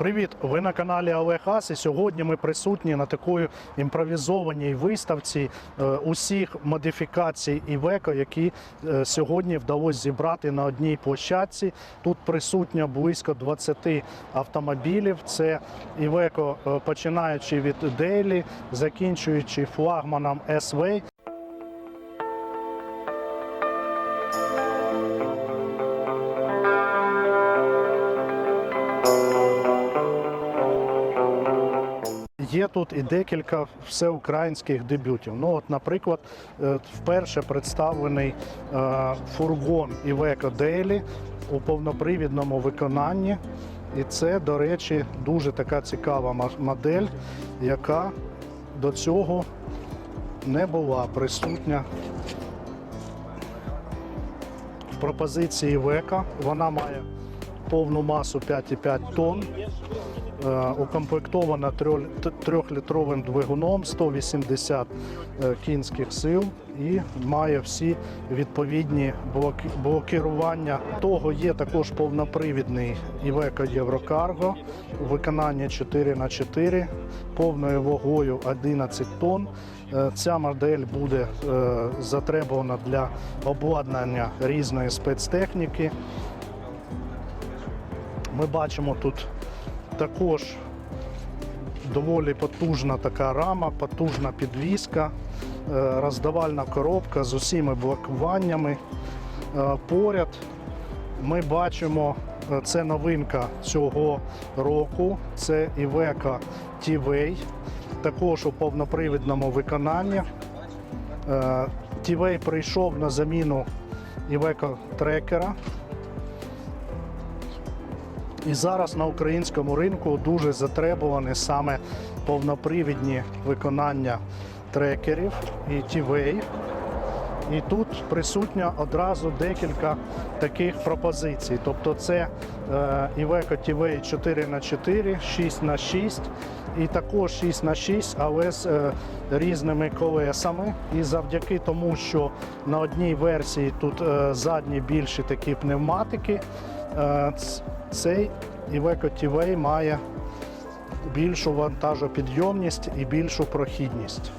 Привіт! Ви на каналі Олег Ас і сьогодні ми присутні на такої імпровізованій виставці е, усіх модифікацій Iveco, які е, сьогодні вдалося зібрати на одній площадці. Тут присутньо близько 20 автомобілів. Це е, починаючи від Daily, закінчуючи флагманом SV. Тут і декілька всеукраїнських дебютів. Ну, от, наприклад, е, вперше представлений е, фургон Iveco Daily у повнопривідному виконанні. І це, до речі, дуже така цікава модель, яка до цього не була присутня в пропозиції Iveco. Вона має повну масу 5,5 тонн. Е, укомплектована трьохлітровим двигуном 180 е, кінських сил і має всі відповідні блокірування. Того є також повнопривідний Iveco Eurocargo у виконанні 4х4 повною вагою 11 тонн. Е, Ця модель буде затребувана для обладнання різної спецтехніки. Ми бачимо тут також доволі потужна така рама, потужна підвіска, е, роздавальна коробка з усіма блокуваннями. Е, Поряд ми бачимо, е, це новинка цього року, це Iveco T-Way, також у повнопривідному виконанні. T-Way прийшов на заміну Iveco трекера. І зараз на українському ринку дуже затребувані саме повнопривідні виконання трекерів і T-Way. І тут присутня одразу декілька таких пропозицій. Тобто це е, Iveco TV 4х4, 6х6 і також 6х6, але з е, різними колесами. І завдяки тому, що на одній версії тут е, задні більші такі пневматики, цей Iveco TV має більшу вантажопідйомність і більшу прохідність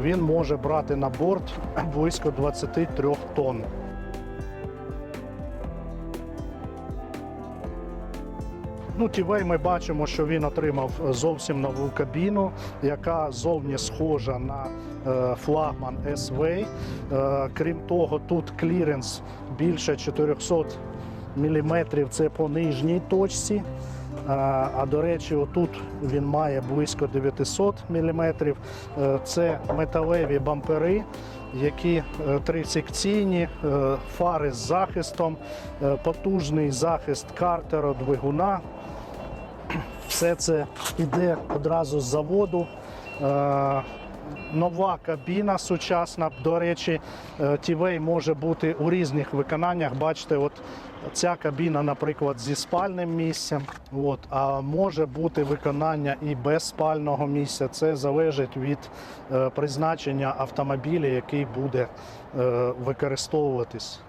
він може брати на борт близько 23 тонн. Ну, Тівей ми бачимо, що він отримав зовсім нову кабіну, яка зовні схожа на е, флагман SV. Е, крім того, тут кліренс більше 400 мм, це по нижній точці. А, до речі, отут він має близько 900 мм. Це металеві бампери, які е, трисекційні, е, фари з захистом, е, потужний захист картера, двигуна. Все це йде одразу з заводу. Нова кабіна сучасна. До речі, Тівей може бути у різних виконаннях. Бачите, от ця кабіна, наприклад, зі спальним місцем. От, а може бути виконання і без спального місця. Це залежить від е, призначення автомобіля, який буде е, використовуватись.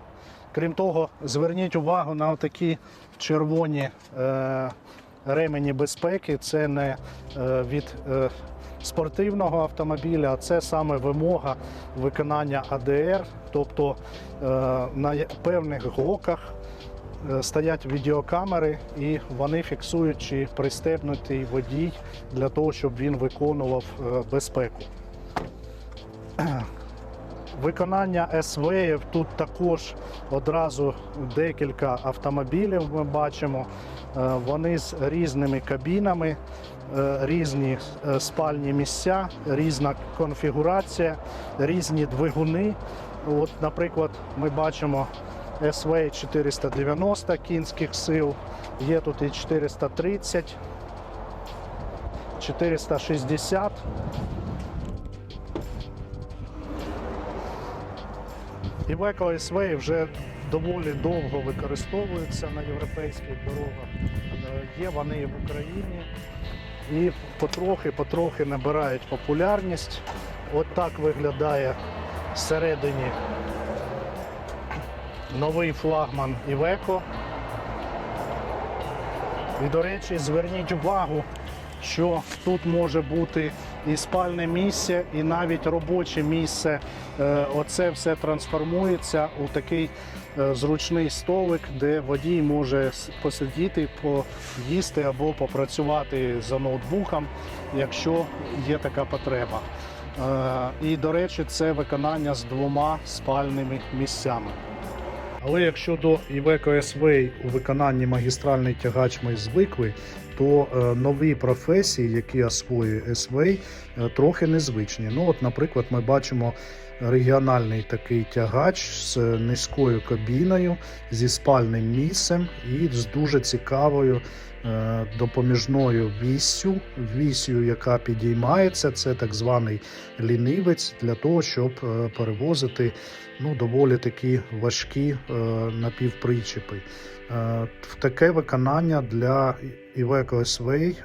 Крім того, зверніть увагу на такі червоні е, ремені безпеки. Це не від спортивного автомобіля, а це саме вимога виконання АДР. Тобто е, на певних глоках е, стоять відеокамери і вони фіксують, чи пристебнутий водій для того, щоб він виконував е, безпеку. Виконання СВ тут також одразу декілька автомобілів ми бачимо. Е, Вони з різними кабінами, е, різні е, спальні місця, різна конфігурація, різні двигуни. От, наприклад, ми бачимо СВ 490 кінських сил, є тут і 430, 460. Iveco SV вже доволі довго використовуються на європейських дорогах. Е, Є вони в Україні і потрохи-потрохи набирають популярність. От так виглядає всередині новий флагман Iveco. І, до речі, зверніть увагу, що тут може бути і спальне місце, і навіть робоче місце. Е, Оце все трансформується у такий е, зручний столик, де водій може посидіти, поїсти або попрацювати за ноутбуком, якщо є така потреба. Е, І, до речі, це виконання з двома спальними місцями. Але якщо до Iveco S-Way у виконанні магістральний тягач ми звикли, то нові професії, які освоює е, трохи незвичні. Ну, от, наприклад, ми бачимо регіональний такий тягач з низькою кабіною, зі спальним місцем і з дуже цікавою е, допоміжною віссю, віссю, яка підіймається. Це так званий лінивець для того, щоб е, перевозити ну, доволі такі важкі е, напівпричепи. Таке виконання для Iveco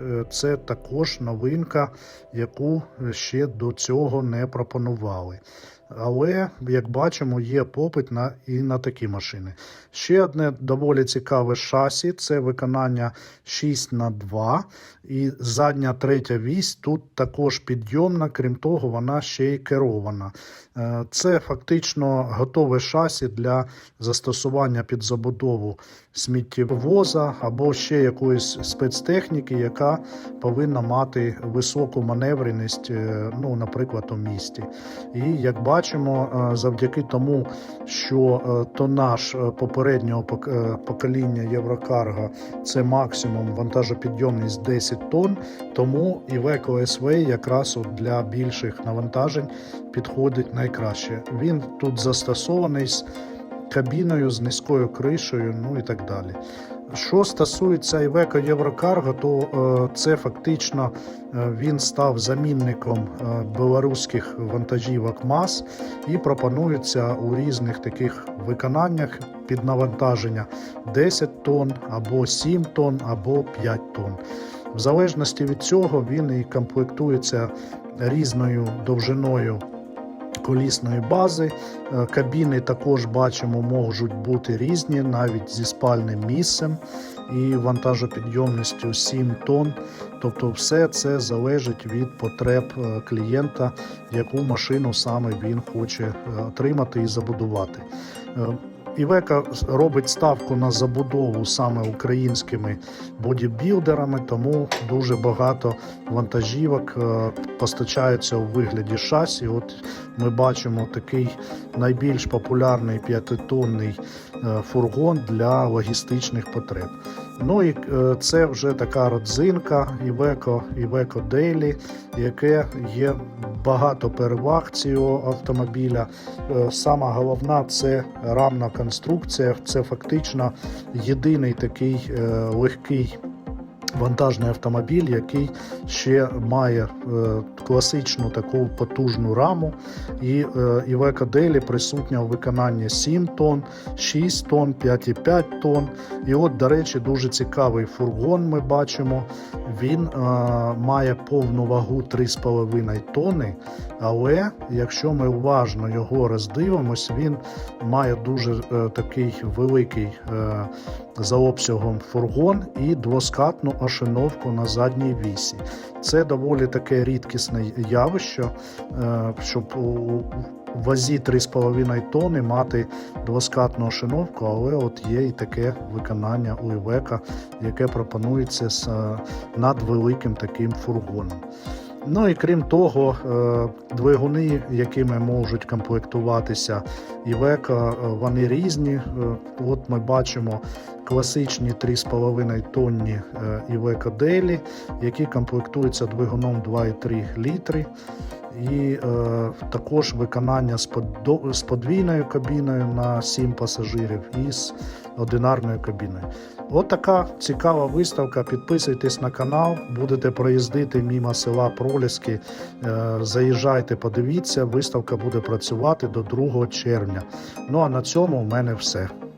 е, це також новинка, яку ще до цього не пропонували. Але, як бачимо, є попит на і на такі машини. Ще одне доволі цікаве шасі це виконання 6 на 2 і задня третя вісь тут також підйомна, крім того, вона ще й керована. Е, Це фактично готове шасі для застосування під забудову сміттєвоза або ще якоїсь спецтехніки, яка повинна мати високу маневреність, е, ну, наприклад, у місті. І як бачимо, е, завдяки тому, що е, тонаж е, попереднього покоління Єврокарга це максимум вантажопідйомність 10 тонн, тому Iveco SV якраз для більших навантажень підходить найкраще. Він тут застосований кабіною, з низькою кришею, ну і так далі. Що стосується Iveco Єврокарго, то е, це фактично е, він став замінником е, білоруських вантажівок МАЗ і пропонується у різних таких виконаннях під навантаження 10 тонн або 7 тонн, або 5 тонн. В залежності від цього він і комплектується різною довжиною колісної бази. Е, Кабіни також бачимо можуть бути різні, навіть зі спальним місцем і вантажопідйомністю 7 тонн. Тобто, все це залежить від потреб е, клієнта, яку машину саме він хоче е, отримати і забудувати. Івека робить ставку на забудову саме українськими бодібілдерами, тому дуже багато вантажівок е, постачаються у вигляді шасі. От ми бачимо такий найбільш популярний п'ятитонний е, фургон для логістичних потреб. Ну і е, це вже така родзинка Iveco, Iveco Daily, яке є багато переваг цього автомобіля. Сама головна це рамна конструкція. Це фактично єдиний такий е, легкий. Вантажний автомобіль, який ще має е, класичну таку потужну раму, і е, Iveco Daily присутня у виконанні 7 тонн, 6 тонн, 5,5 тонн. І от, до речі, дуже цікавий фургон. Ми бачимо. Він е, має повну вагу 3,5 тонни. Але якщо ми уважно його роздивимось, він має дуже е, такий великий е, за обсягом фургон і двоскатну ошиновку на задній вісі. Це доволі таке рідкісне явище, е, щоб у вазі 3,5 тонни мати двоскатну ошиновку, але от є і таке виконання у Івека, яке пропонується з е, надвеликим таким фургоном. Ну і крім того, е, двигуни, якими можуть комплектуватися Івека, е, вони різні. От ми бачимо класичні 3,5 тонні е, Iveco Daily, які комплектуються двигуном 2,3 літри. І е, також виконання з, подвійною кабіною на 7 пасажирів і з одинарною кабіною. От цікава виставка. Підписуйтесь на канал, будете проїздити мимо села Проліски. Е, заїжджайте, подивіться. Виставка буде працювати до 2 червня. Ну а на цьому в мене все.